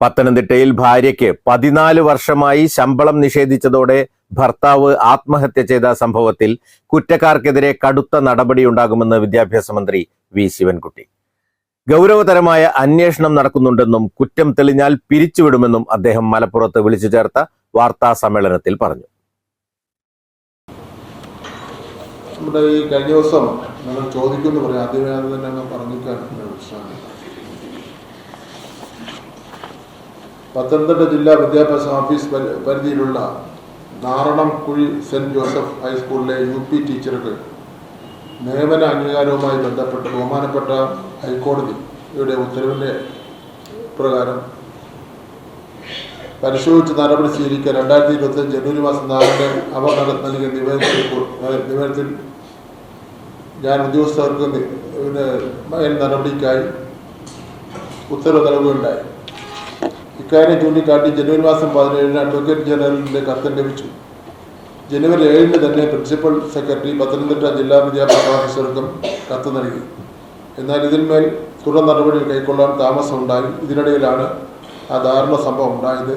പത്തനംതിട്ടയിൽ ഭാര്യയ്ക്ക് പതിനാല് വർഷമായി ശമ്പളം നിഷേധിച്ചതോടെ ഭർത്താവ് ആത്മഹത്യ ചെയ്ത സംഭവത്തിൽ കുറ്റക്കാർക്കെതിരെ കടുത്ത നടപടി നടപടിയുണ്ടാകുമെന്ന് വിദ്യാഭ്യാസ മന്ത്രി വി ശിവൻകുട്ടി. ഗൗരവതരമായ അന്വേഷണം നടക്കുന്നുണ്ടെന്നും കുറ്റം തെളിഞ്ഞാൽ പിരിച്ചുവിടുമെന്നും അദ്ദേഹം മലപ്പുറത്ത് വിളിച്ചു ചേർത്ത വാർത്താ സമ്മേളനത്തിൽ പറഞ്ഞു. നമ്മുടെ ഈ കഴിഞ്ഞ ദിവസം ചോദിക്കുന്നു പറയാം. ആദ്യമേ അത് തന്നെ പറഞ്ഞിരിക്കാൻ പ്രശ്നമാണ് പത്തനംതിട്ട ജില്ലാ വിദ്യാഭ്യാസ ഓഫീസ് പരിധിയിലുള്ള നാറണം കുഴി സെന്റ് ജോസഫ് ഹൈസ്കൂളിലെ യു പി ടീച്ചർക്ക് നിയമന അംഗീകാരവുമായി ബന്ധപ്പെട്ട് ബഹുമാനപ്പെട്ട ഹൈക്കോടതിയുടെ ഉത്തരവിന്റെ പ്രകാരം പരിശോധിച്ച് നടപടി സ്വീകരിക്കാൻ രണ്ടായിരത്തി ഇരുപത്തി ജനുവരി മാസം നാലിന് അവർ നട- നൽകിയ നിവേദനത്തിൽ നിവേദനത്തിൽ ഞാൻ ഉദ്യോഗസ്ഥർക്ക് നടപടിക്കായി ഉത്തരവ് നൽകുകയുണ്ടായി. ഇക്കാര്യം ചൂണ്ടിക്കാട്ടി ജനുവരി മാസം പതിനേഴിന് അഡ്വക്കേറ്റ് ജനറലിന്റെ കത്ത് ലഭിച്ചു. ജനുവരി ഏഴിന് തന്നെ പ്രിൻസിപ്പൽ സെക്രട്ടറി പത്തനംതിട്ട ജില്ലാ വിദ്യാഭ്യാസ ഓഫീസർക്കും കത്ത് നൽകി. എന്നാൽ ഇതിന്മേൽ തുടർ നടപടികൾ കൈക്കൊള്ളാൻ താമസമുണ്ടായി. ഇതിനിടയിലാണ് ആ ദാരുണ സംഭവം ഉണ്ടായത്.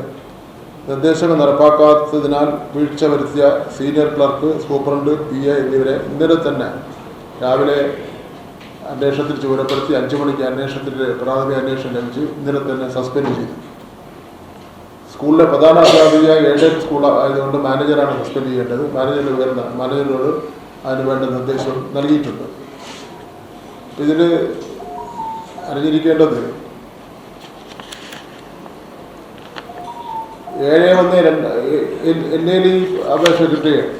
നിർദ്ദേശങ്ങൾ നടപ്പാക്കാത്തതിനാൽ വീഴ്ച വരുത്തിയ senior clerk superintendent P A എന്നിവരെ ഇന്നലെ തന്നെ രാവിലെ അന്വേഷണത്തിൽ ചുമതലപ്പെടുത്തി അഞ്ചു മണിക്ക് അന്വേഷണത്തിന്റെ പ്രാഥമിക അന്വേഷണം ലഭിച്ച് ഇന്നലെ തന്നെ സസ്പെൻഡ് ചെയ്തു. സ്കൂളിലെ പ്രധാന അധ്യാപിക എയ്ഡഡ് സ്കൂൾ ആയതുകൊണ്ട് മാനേജറാണ് സസ്പെൻഡ് ചെയ്യേണ്ടത്. മാനേജർ വരുന്ന മാനേജറിനോട് അതിന് വേണ്ട നിർദ്ദേശം നൽകിയിട്ടുണ്ട്. ഇതിൽ അറിഞ്ഞിരിക്കേണ്ടത് ഏഴ് ഒന്ന് രണ്ട് എന്റെ ഈ അപേക്ഷ കിട്ടുകയാണ്.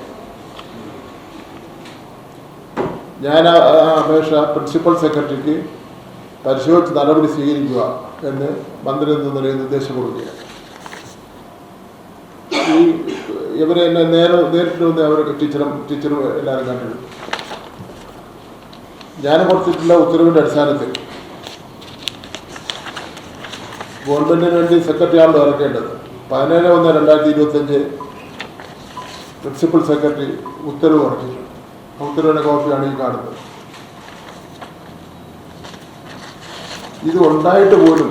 ഞാൻ ആ അപേക്ഷ പ്രിൻസിപ്പൽ സെക്രട്ടറിക്ക് പരിശോധിച്ച് നടപടി സ്വീകരിക്കുക എന്ന് മന്ത്രി എന്ന നിലയിൽ നിർദ്ദേശം കൊടുക്കുകയാണ്. ഈ ഇവരെ എന്നെ നേരെ നേരിട്ട് വന്ന് അവരൊക്കെ ടീച്ചറും ടീച്ചറും എല്ലാവരും കണ്ടിരുന്നു ഞാൻ കൊടുത്തിട്ടുള്ള ഉത്തരവിന്റെ അടിസ്ഥാനത്തിൽ ഗവൺമെന്റിന് വേണ്ടി സെക്രട്ടറിയാണ് ഇറക്കേണ്ടത്. പതിനേഴ് ഒന്ന് രണ്ടായിരത്തി ഇരുപത്തഞ്ച് പ്രിൻസിപ്പൽ സെക്രട്ടറി ഉത്തരവ് ഇറക്കിയിട്ടുണ്ട്. ഉത്തരവിന്റെ കോപ്പിയാണ് ഈ കാണുന്നത്. ഇത് ഉണ്ടായിട്ട് പോലും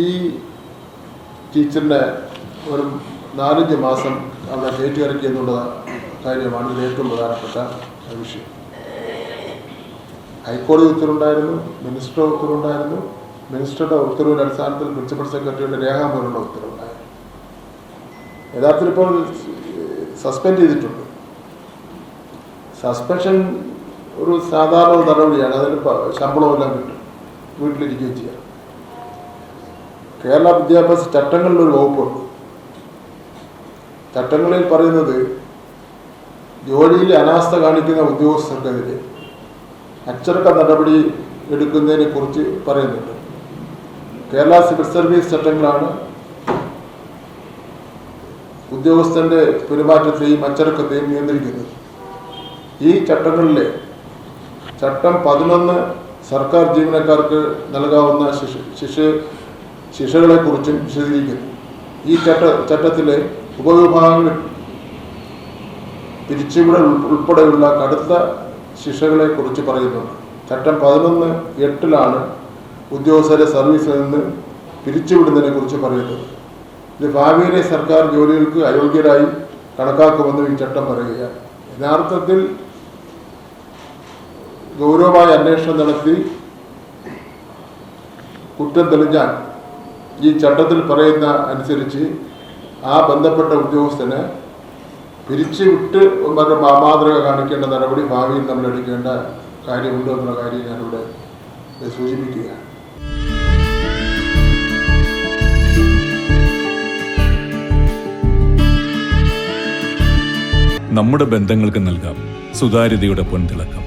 ഈ ടീച്ചറിനെ ഒരു നാലഞ്ച് മാസം അവിടെ കയറ്റി ഇറക്കി എന്നുള്ള കാര്യമാണ് ഇതിൽ ഏറ്റവും പ്രധാനപ്പെട്ട വിഷയം. ഹൈക്കോടതി ഉത്തരവുണ്ടായിരുന്നു മിനിസ്റ്റർ ഉത്തരവുണ്ടായിരുന്നു മിനിസ്റ്ററുടെ ഉത്തരവിന്റെ അടിസ്ഥാനത്തിൽ പ്രിൻസിപ്പൽ സെക്രട്ടറിയുടെ രേഖാമൂലമുള്ള ഉത്തരവുണ്ടായിരുന്നു. യഥാർത്ഥത്തിൽ ഇപ്പോൾ സസ്പെൻഡ് ചെയ്തിട്ടുണ്ട്. സസ്പെൻഷൻ ഒരു സാധാരണ നടപടിയാണ് അതിന് ശമ്പളമെല്ലാം കിട്ടും. വീട്ടിലിരിക്കുകയും ചെയ്യാം. കേരള വിദ്യാഭ്യാസ ചട്ടങ്ങളിലൊരു വകുപ്പുണ്ട്. ചട്ടങ്ങളിൽ പറയുന്നത് ജോലിയിൽ അനാസ്ഥ കാണിക്കുന്ന ഉദ്യോഗസ്ഥർക്കെതിരെ അച്ചടക്ക നടപടി എടുക്കുന്നതിനെ കുറിച്ച് പറയുന്നുണ്ട്. കേരള സിവിൽ സർവീസ് ചട്ടങ്ങളാണ് ഉദ്യോഗസ്ഥന്റെ പെരുമാറ്റത്തെയും അച്ചടക്കത്തെയും നിയന്ത്രിക്കുന്നത്. ഈ ചട്ടങ്ങളിലെ ചട്ടം പതിനൊന്ന് സർക്കാർ ജീവനക്കാർക്ക് നൽകാവുന്ന ശിക്ഷ ശിക്ഷ ശിക്ഷകളെക്കുറിച്ചും വിശദീകരിക്കുന്നു. ഈ ചട്ട ചട്ടത്തിലെ ഉപവിഭാഗങ്ങൾ പിരിച്ചുവിടൽ ഉൾ- ഉൾപ്പെടെയുള്ള കടുത്ത ശിക്ഷകളെ കുറിച്ച് പറയുന്നുണ്ട് ചട്ടം പതിനൊന്ന് എട്ടിലാണ് ഉദ്യോഗസ്ഥരെ സർവീസിൽ നിന്ന് പിരിച്ചുവിടുന്നതിനെ കുറിച്ച് പറയുന്നത്. ഇത് ഭാവിയിലെ സർക്കാർ ജോലികൾക്ക് അയോഗ്യരായി കണക്കാക്കുമെന്നും ഈ ചട്ടം പറയുകയാണ്. യഥാർത്ഥത്തിൽ ഗൗരവമായ അന്വേഷണം നടത്തി കുറ്റം തെളിഞ്ഞാൽ ഈ ചട്ടത്തിൽ പറയുന്ന അനുസരിച്ച് ആ ബന്ധപ്പെട്ട ഉദ്യോഗസ്ഥന് പിരിച്ചുവിട്ട് മറ്റു മാ- മാതൃക കാണിക്കേണ്ട നടപടി ഭാവിയിൽ നമ്മൾ എടുക്കേണ്ട കാര്യമുണ്ടോ എന്നുള്ള കാര്യം ഞാനിവിടെ സൂചിപ്പിക്കുകയാണ്. നമ്മുടെ ബന്ധങ്ങൾക്ക് നൽകാം സുതാര്യതയുടെ പൊൻതിളക്കം.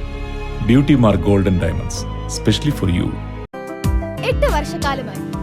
Beauty mark golden diamonds specially for you എട്ട് വർഷക്കാലമായി